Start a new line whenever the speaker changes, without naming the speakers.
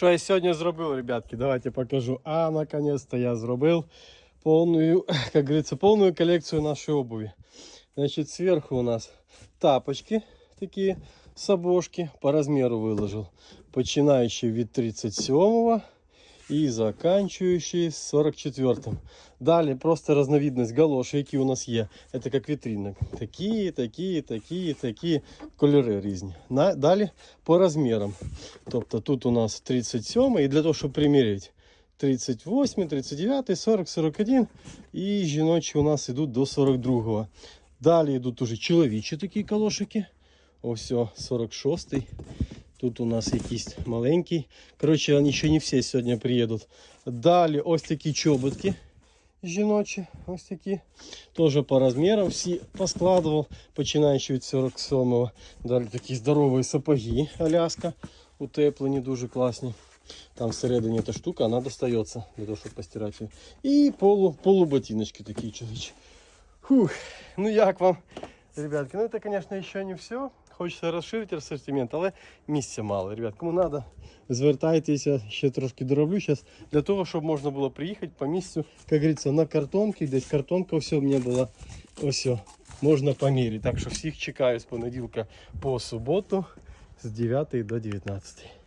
Що я сьогодні зробив, ребятки? Давайте покажу. А, наконец-то я зробив полную, как говорится, полную коллекцию нашей обуви. Значит, сверху у нас тапочки такие, сапожки, по размеру выложил. Починающие від 37 и заканчивающие 44 Далі просто разновидность галоші, які у нас є. Це як вітрина. Такі, такі, такі, такі кольори різні. На, далі по розмірам. Тобто тут у нас 37 і для того, щоб приміряти 38, 39, 40, 41 і жіночі у нас йдуть до 42. Далі йдуть уже чоловічі такі калошики. Ось о, 46. Тут у нас якийсь маленький. Коротше, вони ще не всі сьогодні приїдуть. Далі ось такі чоботки жіночі. Ось такі. Теж по розмірам всі поскладував, починаючи від 47-го. Далі такі здорові сапоги Аляска. Утеплені, дуже класні. Там всередині та штука, вона достається для того, щоб постирати її. І полу, полуботиночки такі чоловічі. Фух, ну як вам, ребятки? Ну це, звісно, ще не все. Хочеться розширити асортимент, але місця мало. Ребят, кому треба, звертайтеся, ще трошки дороблю зараз, для того, щоб можна було приїхати по місцю, як говориться, на картонки, десь картонка все в мене була. Ось, о, можна поміряти. Так що всіх чекаю з понеділка по суботу з 9 до 19.